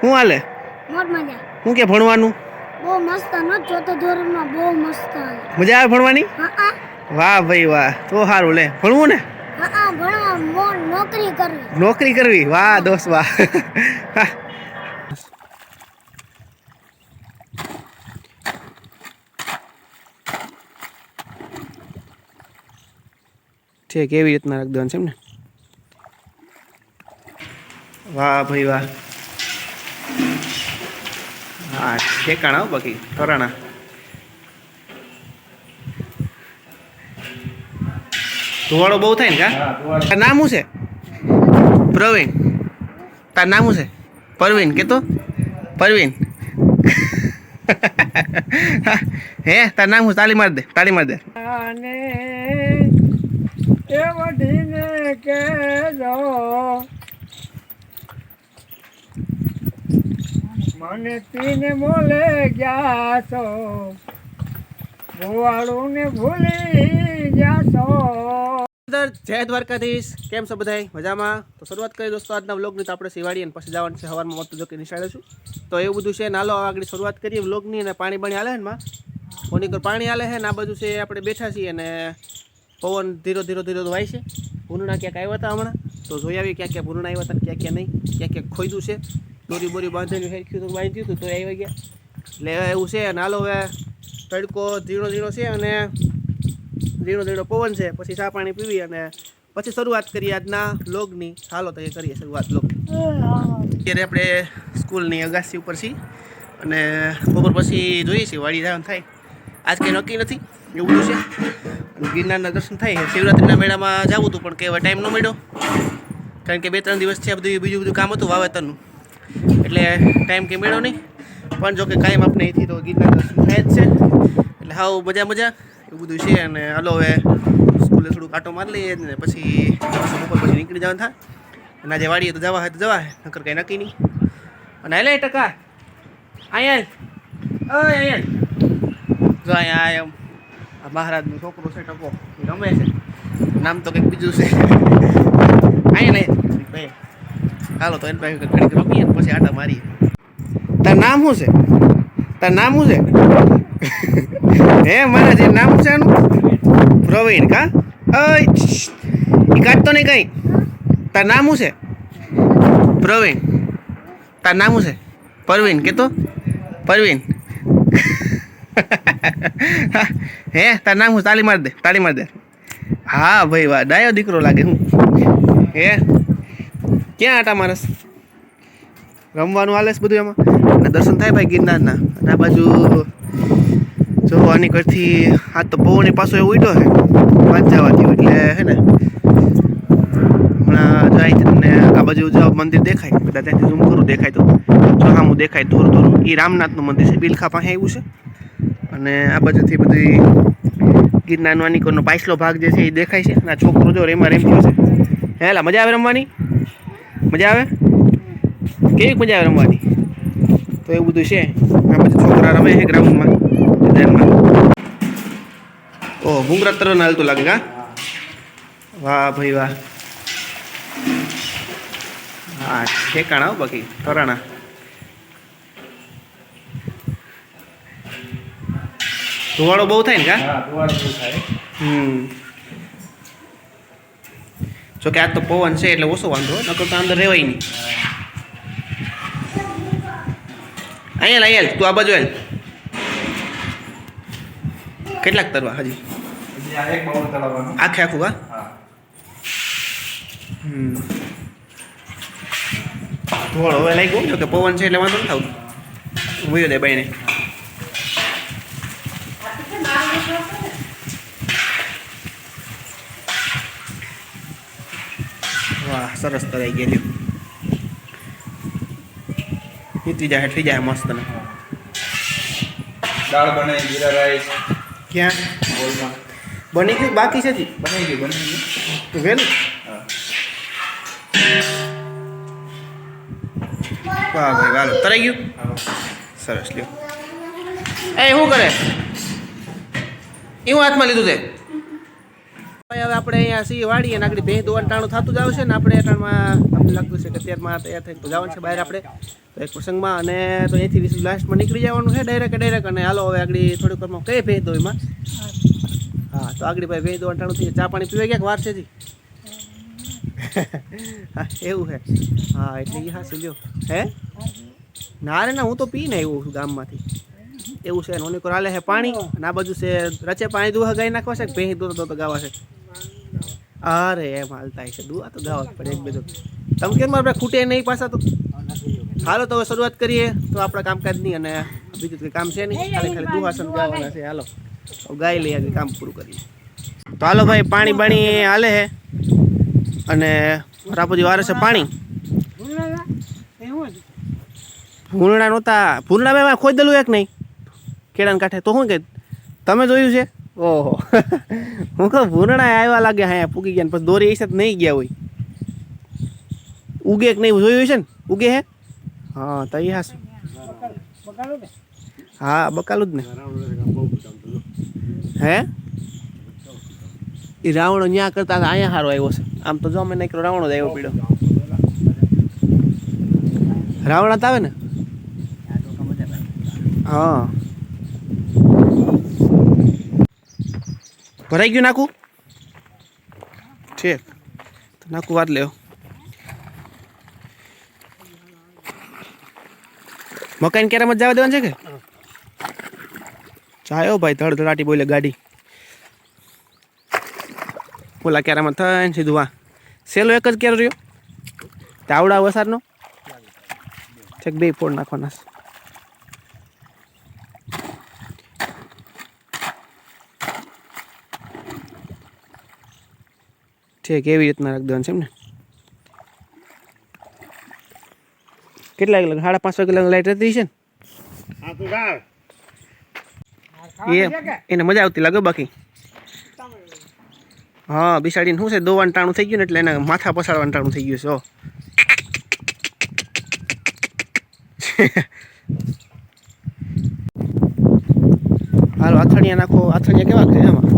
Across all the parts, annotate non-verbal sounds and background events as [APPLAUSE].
શું હાલે? મોજ મજા. શું કે ભણવાનું? બહુ મસ્ત ન ચોથો ધોરણમાં બહુ મસ્ત મજા આવે ભણવાની? હા વાહ ભાઈ વાહ તો સારું લે. ભણવું ને? હા હા ભણવા નોકરી કરવી. નોકરી કરવી? વાહ દોસ્ત વાહ. ઠીક કેવી રીતના રાખ દેવાનું છે એમ ને? વાહ ભાઈ વાહ. હા ઠેકાણા હો બાકી કરાણા ધુવાડો બહુ થાય ને કા? તાર નામ શું છે? પ્રવીણ. તાર નામ શું છે? પરવીન કે તો પરવીન. હે તાર નામ શું? તાલી માર દે તાલી માર દે. અને એ વઢીને કેજો મને તીને મોલે ગયા છો ભોવાળું ને ભૂલી ગયા છો જય દ્વારકાધીશ. કેમ છો બધાય? મજામાં? તો શરૂઆત કરી દોસ્તો આજના વ્લોગની. તો આપણે સિવાડી અને પછી જવાનું છે હવારમાં મત જોકે નિશાળે છું. તો એવું બધું છે નાલો આગળ શરૂઆત કરીએ વ્લોગની અને પાણી બાણી હાલે એમાં ફોની પર પાણી હાલે છે ને, આ બાજુ છે આપણે બેઠા છીએ અને પવન ધીરો ધીરો ધીરો વાય છે. ભૂનણા ક્યાંક આવ્યા હતા હમણાં. તો જોઈ આવીએ ક્યાં ક્યાં ભૂનણા આવ્યા હતા ક્યાં ક્યાં નહીં. ક્યાં ક્યાં ખોઈદું છે. દોરી બોરી બાંધેલી હેરખ્યું તો બાંધ્યું હતું તો આવી ગયા. એટલે એવું છે, અને હાલો હવે તડકો ઝીણો ઝીણો છે અને ઝીણો ઝીણો પવન છે, પછી ચા પાણી પીવી અને પછી શરૂઆત કરીએ આજના લોગની હાલો તો એ કરીએ શરૂઆત લોગ અત્યારે આપણે સ્કૂલની અગાસી ઉપર છીએ અને બપોર પછી જોઈએ છીએ, વાડી જવાનું થાય. આજ કંઈ નક્કી નથી, એવું બધું છે. ગિરનારના દર્શન થાય, શિવરાત્રિના મેળામાં જવું હતું, પણ કે ટાઈમ ન મળ્યો. કારણ કે બે ત્રણ દિવસ છે બધું બીજું બધું કામ હતું વાવેતરનું. એટલે ટાઈમ કે મેળો નહીં. પણ જો કે કાયમ આપણે અહીંથી તો ગીતના દર્શન થાય જ છે. એટલે હાવ મજા મજા એવું બધું છે અને હાલો હવે સ્કૂલે થોડું કાંટો મારી લઈએ ને પછી બપોર પછી નીકળી જવાનું થાય અને આજે વાડીએ તો જવા હોય તો જવા, નકર કંઈ નક્કી નહીં. અને હાલે ટકા. અહીંયા અહીંયા જો અહીંયા એમ આ મહારાજનો છોકરો છે ટકો. રમે છે. નામ તો કંઈક બીજું છે. અહીંયા નહીં હાલો, તો એની પાસે ઘડીક રોકીએ પછી આટા મારીએ. તાર નામ શું છે? તાર નામ શું છે? હે, મારા જે નામ છે એનું? પ્રવીણ, કા? અય એ કાઢતો નહીં કંઈ. તાર નામ શું છે? પ્રવીણ. તાર નામ શું છે? પરવીન, કેતો? પરવીન. હે, તાર નામ શું તાલી માર દે, તાલી માર દે. હા, ભાઈ વાહ, ડાયો દીકરો લાગે હું. હે? ક્યાં આટા મારસ રમવાનું હાલે છે બધું એમાં? અને દર્શન થાય ભાઈ ગિરનારના. અને આ બાજુ જો આની ઘરથી આ તો પવનની પાછો એવું ઉડ્યો છે. પાંચ જવાથી એટલે હે ને? હમણાં જાય તમને આ બાજુ જો મંદિર દેખાય, બધા ત્યાંથી ઝૂમ કરું, દેખાય તો. જો સામું દેખાય દૂર દૂર એ રામનાથનું મંદિર છે બિલખા પાસે આવ્યું છે. અને આ બાજુથી બધી ગિરનારનો આનીકોનો પાછલો ભાગ જે છે એ દેખાય છે. અને આ છોકરો જો રેમાં રેમ છે. હેલા, મજા આવે રમવાની? મજા આવે? કેવી મજા આવે રમવાની? તો એ બધું છે. આ બધા છોકરા રમે છે ગ્રાઉન્ડમાં મેદાનમાં. ઓ ભૂંગરા તરફ હાલતું લાગે હા વાહ ભાઈ વાહ. હા ઠેકાણા બાકી તરાણા. ધુવાળો બહુ થાય ને કા? હમ. જો કે આ તો પવન છે એટલે ઓછો વાંધો. નકર તો અંદર રહેવાય નહીં. અહીંયા લઈ તું આ બાજુ હાલ. કેટલાક તરવા હજી? આખે આખું હા ધોળ હવે લઈ ગયું કે પવન છે એટલે વાંધો નથી આવતો વયો દે બાઈને વાહ સરસ તરાઈ ગયેલી નીકળી જાય થઈ જાય મસ્ત ને દાળ બનાવી જીરા રાઈસ ક્યાં બોલમાં બની ગયું બાકી છે બની ગઈ બની ગઈ તો વહેલું હા વાહ ભાઈ વાલો તરાઈ ગયું સરસ લ્યો એ શું કરે એવું હાથમાં લીધું તે હવે આપણે અહીંયા સી વાળી અને આગળ ભેં દોવાનું ટાણું થતું જ આવશે ને આપણે ટાણમાં તમને લાગતું છે કે અત્યારમાં તૈયાર થઈને જવાનું છે બહાર આપણે. એક પ્રસંગમાં અને તો અહીંથી વીસ લાસ્ટમાં નીકળી જવાનું છે ડાયરેક્ટ ડાયરેક્ટ અને હાલો હવે આગળ થોડીક વારમાં કઈ ભેં દો એમાં? હા, તો આગળ ભાઈ ભેં દોવાનું ટાણું થઈ ચા પાણી પીવાઈ ગયા કે વાર છે જી એવું છે. હા, એટલે હા લ્યો. હે? ના રે, ના, હું તો પીને આવ્યો છું ગામમાંથી. એવું છે, નોની કોર હાલે છે પાણી અને આ બાજુ છે, રચે પાણી દુહા ગાઈ નાખવા છે ભેંસ દોતો તો ગાવા છે? અરે એમ હાલતા છે. દુઆ તો ગાવા પડે એક બધું. તમે કેમ આપણે ખૂટે નહીં પાછા તો? હાલો તો હવે શરૂઆત કરીએ. તો આપણા કામકાજની અને બીજું કંઈ કામ છે નહીં. ખાલી ખાલી દુહાસન ગાવાના છે. હાલો. ગાઈ લઈએ આગળ કામ પૂરું કરીએ. તો હાલો ભાઈ પાણી બાણી હાલે છે અને રાપોજી વારે છે પાણી. ભૂરણા નહોતા. ભૂરણા બે ખોદેલું એક નહીં. કેળાને કાંઠે. તો શું કે તમે જોયું છે? ઓહો. હું કહું ભૂરણા આવ્યા લાગે હા, પૂગી ગયા પછી દોરી હશે તો નહીં ગયા હોય. ઉગે કે નહીં જોયું છે ને? ઉગે હે? હા, તો એ હાસ. હા, બકાલું જ ને. હે? એ રાવણો ન્યા કરતા અહીંયા સારો આવ્યો છે. આમ તો જો અમે નહીં રાવણો જ આવ્યો પીડો. રાવણ આવે ને? હા. ભરાઈ ગયું નાખું? ઠીક. નાખું વાત લેવો મકાઈની કેરામાં જવા દેવાનું છે કે? ચાયો ભાઈ, ધડ ધડાટી બોલે ગાડી. ઓલા કેરામાં થઈને સીધું વા સેલો એક જ કેરો રહ્યો? તાવડા વસારનો? છેક બે ફોડ નાખવાના છે. ઠીક કેવી રીતના રાખી દેવાનું છે એમ ને કેટલા કલાક સાડા પાંચ કલાક લાઈટ રહેતી છે ને? એને મજા આવતી લાગે બાકી. હા બિસાડીને શું છે દોવાનું ટાણું થઈ ગયું ને એટલે એના માથા પસાડવાનું ટાણું થઈ ગયું છે હો. હાલો આથણિયા નાખો. આથણિયા કેવા છે આમાં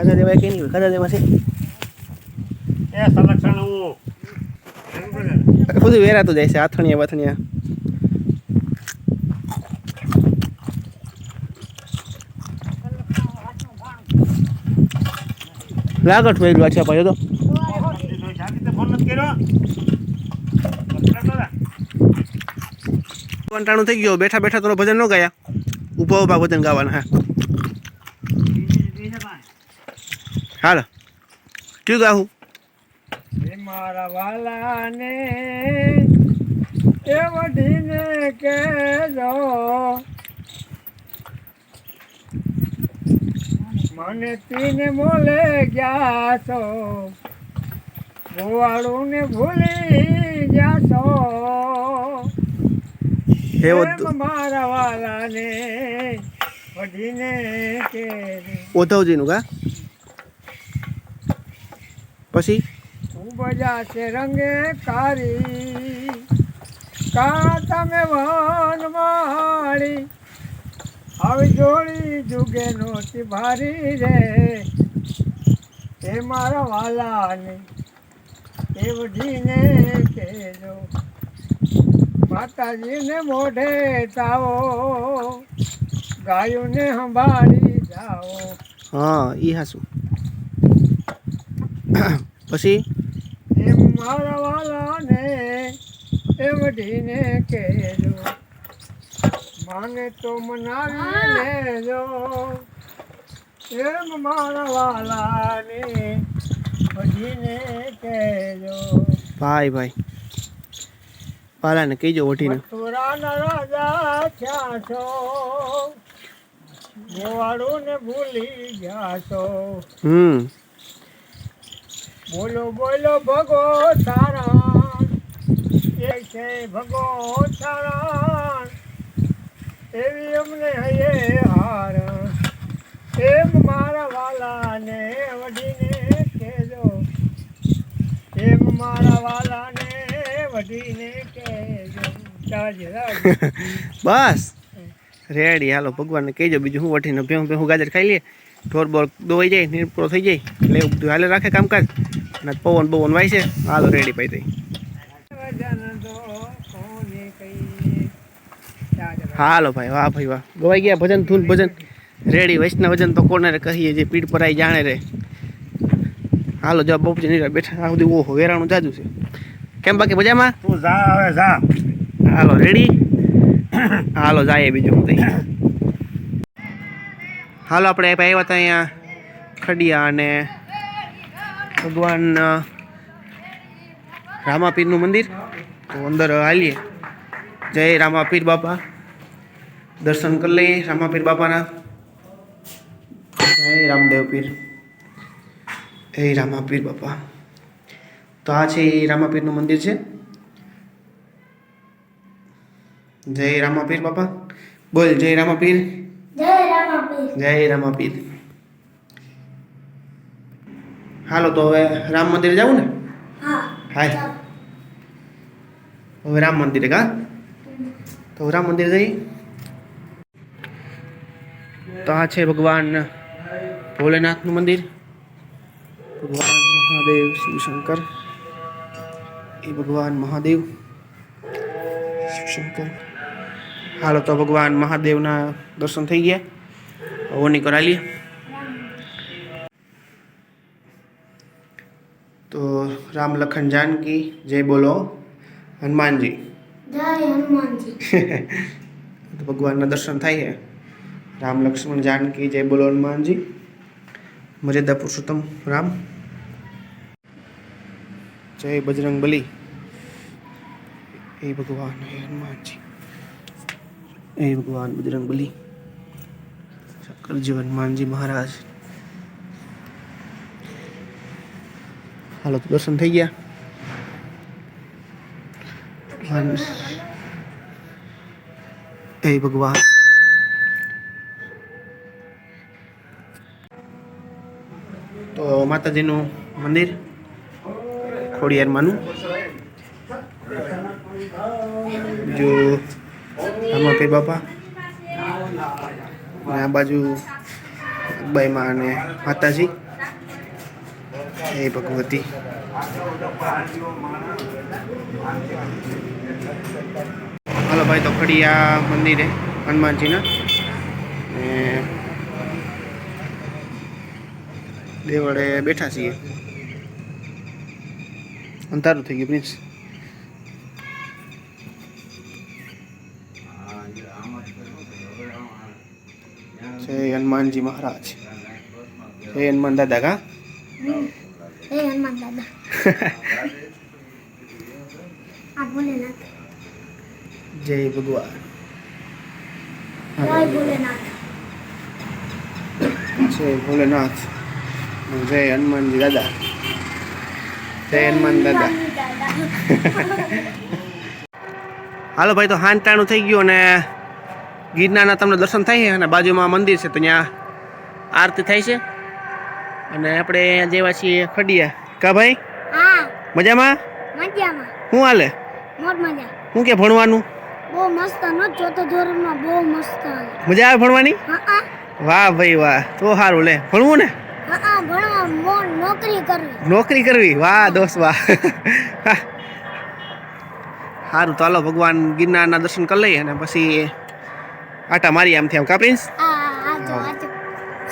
ખાધા દેવાય કે નહીં? ખાધા દેવા છે? બધું વેરાતું જાય છે આથણિયા વાથણિયા લાગટ વેરવા છે ભાઈ તો. કંટાણું થઈ ગયો બેઠા બેઠા તો ભજન ન ગાયા. ઊભા ઊભા ભજન ગાવાના હા. હાલો. કયું ગાવું? મારા વાલાને એ વઢીને કહેજો. મને તીને બોલે ગયા છો. ગોવાળું ને ભૂલી ગયા છો. મારા વાલાને વઢીને કહેજો. ઓધવજીનું ગા? પછી? ઉબજા છે રંગે કારી કા તમે વન માળી? આવી જોડી જુગે નોતી ભારી રે એ મારા વાલાને એ વઢીને કહેજો માતાજીને મોઢે તાવો ગાયોને સંભાળી જાઓ. હા એ હાસું પછી? એમ મારા વાલાને એ વઢીને કહેજો માને તો મનાવી લેજો એમ મારા વાલાને વઢીને કહેજો ભાઈ ભાઈ. પાલાને કહેજો ઓઢીને મથુરાના રાજા થયા છો ગોવાળું ને ભૂલી ગયા છો. હમ. બોલો બોલો, ભગો તારા એ છે ભગો તારા એવી અમને હૈયે હાર. એમ મારા વાલાને વઢીને કહેજો. એમ મારા વાલાને વઢીને કહેજો. [LAUGHS] બસ. રેડી, હાલો, ભગવાનને કહેજો. બીજું હું વઠીને ભેહું ભેહું ગાજર ખાઈ લઈએ ઢોર બોર દોવાઈ જાય નિર્પરો થઈ જાય. એટલે બધું હાલે રાખે કામકાજ. અને પવન પવન વાય છે. હાલો રેડી કહીએ ચાલ હાલો ભાઈ વાહ ભાઈ વાહ. ગવાઈ ગયા ભજન ધૂન ભજન. રેડી વૈષ્ણવ ભજન તો કોને કહીએ જે પીઠ પર આવી જાણે રે. હાલો જો બપજી નીરા બેઠા આ બધું ઓહો વેરાણું જાજુ છે. કેમ બાકી મજામાં? તું જા હવે જા. હાલો રેડી હાલો જાય બીજું હું કઈ હાલો આપણે આવ્યા હતા અહીંયા ખડિયા અને ભગવાન રામાપીરનું મંદિર. તો અંદર હાલીએ. જય રામાપીર બાપા. દર્શન કરી લઈએ રામાપીર બાપાના. જય રામદેવ પીર. જય રામાપીર બાપા. તો આ છે એ રામાપીરનું મંદિર છે. જય રામાપીર બાપા. બોલ જય રામાપીર. જય રામાપીર. જય રામાપીર. હાલો તો હવે રામ મંદિરે જવું ને? હા હાય. હવે રામ મંદિરે કા? તો રામ મંદિર જઈએ તો આ છે ભગવાન ભોલેનાથનું મંદિર. ભગવાન મહાદેવ શિવશંકર. એ ભગવાન મહાદેવ શિવશંકર. હાલો તો ભગવાન મહાદેવના દર્શન થઈ ગયા. ઓની કરાવી તો રામ લખન જાનકી જય બોલો હનુમાનજી જય હનુમાનજી તો ભગવાનના દર્શન થાય છે રામ લક્ષ્મણ જાનકી જય બોલો હનુમાનજી મર્યાદા પુરુષોત્તમ રામ જય બજરંગ બલી એ ભગવાન હે હનુમાનજી એ ભગવાન બજરંગ બલી શંકરજી હનુમાનજી મહારાજ હાલો તો દર્શન થઈ ગયા એ ભગવાન તો માતાજીનું મંદિર ખોડિયારમાંનું બીજું રામાપીર બાપા અને આ બાજુ બાઈમાં અને માતાજી એ ભગવતી હાલો ભાઈ તો ફરી આ મંદિરે હનુમાનજીના ને દેવળે બેઠા છીએ અંધારું થઈ ગયું પ્રિન્સ જય હનુમાનજી મહારાજ જય હનુમાન દાદા કા જય હનુમાન દાદા આ ભોલેનાથ જય ભગવાન. જય ભોલેનાથ. જય હનુમાનજી દાદા. જય હનુમાન દાદા. [LAUGHS] હાલો ભાઈ તો હાંટાણું થઈ ગયું અને ગિરનારના તમને દર્શન થાય છે અને બાજુમાં મંદિર છે તો ત્યાં આરતી થાય છે. અને આપણે જેવા છીએ ખડિયા. કા ભાઈ? મજામાં? મજામાં. શું હાલે? મોજ મજા. શું કે ભણવાનું? બહુ મસ્ત નો ચોથો ધોરણમાં બહુ મસ્ત મજા આવે ભણવાની? હા હા. વાહ ભાઈ વાહ. તો સારું લે. ભણવું ને? હા હા ભણવા નોકરી કરવી. નોકરી કરવી? વાહ દોસ્ત વાહ. સારું તો હાલો ભગવાન ગિરનારના દર્શન કરી લઈએ અને પછી આટા મારી આમથી આમ કા પ્રિન્સ? હા જો.